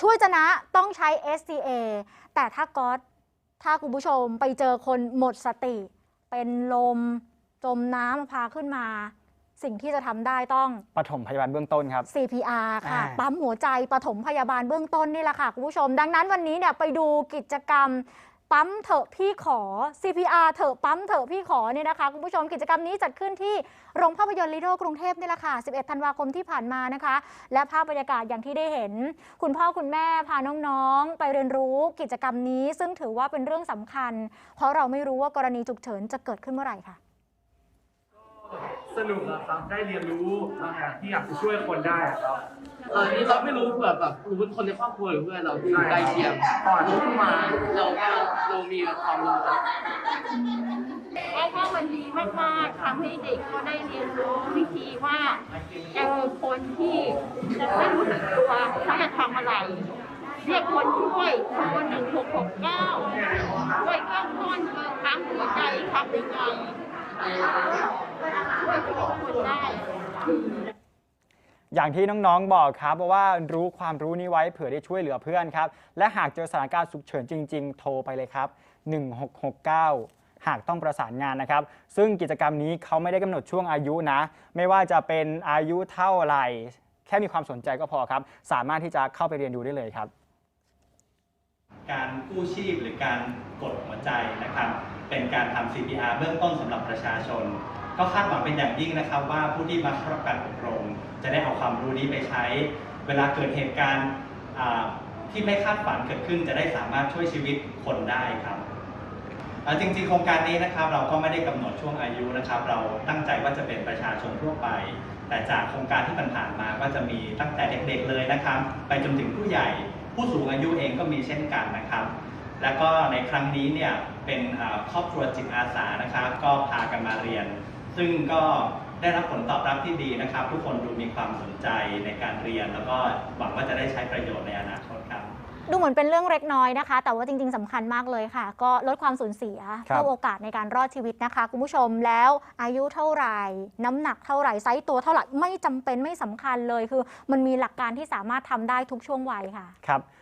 ช่วยจะนะต้องใช้ SCA แต่ถ้าก๊อตถ้าคุณผู้ชมไปเจอคนหมดสติ เป็นลม จมน้ำพาขึ้นมา สิ่งที่จะทำได้ต้อง ปฐมพยาบาลเบื้องต้นครับ CPR ค่ะ อ่า ปั๊มหัวใจปฐมพยาบาลเบื้องต้นนี่แหละค่ะ คุณผู้ชม ดังนั้นวันนี้เนี่ยไปดูกิจกรรม ปั๊มเถอะพี่ขอ CPR เถอะปั๊มเถอะพี่ขอเนี่ยนะคะคุณผู้ชมกิจกรรมนี้จัดขึ้นที่โรงภาพยนตร์ลีโดกรุงเทพนี่แหละค่ะ 11 ธันวาคมที่ผ่านมานะคะ และภาพบรรยากาศอย่างที่ได้เห็น คุณพ่อคุณแม่พาน้องๆ ไปเรียนรู้กิจกรรมนี้ ซึ่งถือว่าเป็นเรื่องสำคัญ เพราะเราไม่รู้ว่ากรณีฉุกเฉินจะเกิดขึ้นเมื่อไหร่ค่ะสนุกอะครับได้เรียนรู้บางอย่างที่อยากจะช่วยคนได้อะครับเออนี่เราไม่รู้เผื่อแบบสมมติคนในครอบครัวหรือเพื่อนเราที่อยู่ใกล้เคียงก่อนรู้ขึ้นมาเราก็ เรามีความรู้แล้วไอ้ถ้ามันดีมากๆทำให้เด็กเขาได้เรียนรู้วิธีว่าเจอคนที่ไม่รู้สึกตัวเขาจะทำอะไร เรียกคนช่วยโทรหนึ่งหกหกเก้าช่วยเบื้องต้นคือปั๊มหัวใจทำยังไงช่วยคนได้ อย่างที่น้องๆบอกครับเพราะว่ารู้ความรู้นี้ไว้เผื่อได้ช่วยเหลือเพื่อนครับ และหากเจอสถานการณ์ฉุกเฉินจริง ๆ โทรไปเลยครับ 1669หากต้องประสานงานนะครับ ซึ่งกิจกรรมนี้เขาไม่ได้กำหนดช่วงอายุนะ ไม่ว่าจะเป็นอายุเท่าไหร่ แค่มีความสนใจก็พอครับ สามารถที่จะเข้าไปเรียนดูได้เลยครับ การกู้ชีพหรือการกดหัวใจนะครับ เป็นการทำ CPR เบื้องต้นสำหรับประชาชน ก็คาดหวังเป็นอย่างยิ่งนะครับ ว่าผู้ที่มาเข้ารับการอบรม จะได้เอาความรู้นี้ไปใช้ เวลาเกิดเหตุการณ์ที่ไม่คาดฝันเกิดขึ้น จะได้สามารถช่วยชีวิตคนได้ครับจริงๆ โครงการนี้นะครับเราก็ไม่ได้กำหนดช่วงอายุนะครับ เราตั้งใจว่าจะเป็นประชาชนทั่วไป แต่จากโครงการที่ผ่านมาก็จะมีตั้งแต่เด็กๆเลยนะครับ ไปจนถึงผู้ใหญ่ ผู้สูงอายุเองก็มีเช่นกันนะครับ แล้วก็ในครั้งนี้เนี่ยเป็นครอบครัวจิตอาสานะครับ ก็พากันมาเรียน ซึ่งก็ได้รับผลตอบรับที่ดีนะครับ ทุกคนดูมีความสนใจในการเรียน แล้วก็หวังว่าจะได้ใช้ประโยชน์ในอนาคตครับ ดูเหมือนเป็นเรื่องเล็กน้อยนะคะ แต่ว่าจริง ๆสำคัญมากเลยค่ะ ก็ลดความสูญเสียครับเพิ่มโอกาสในการรอดชีวิตนะคะ คุณผู้ชมแล้วอายุเท่าไหร่ น้ำหนักเท่าไหร่ไซส์ตัวเท่าไหร่ไม่จำเป็นไม่สำคัญเลยคือ มันมีหลักการที่สามารถทำได้ทุกช่วงวัยค่ะครับ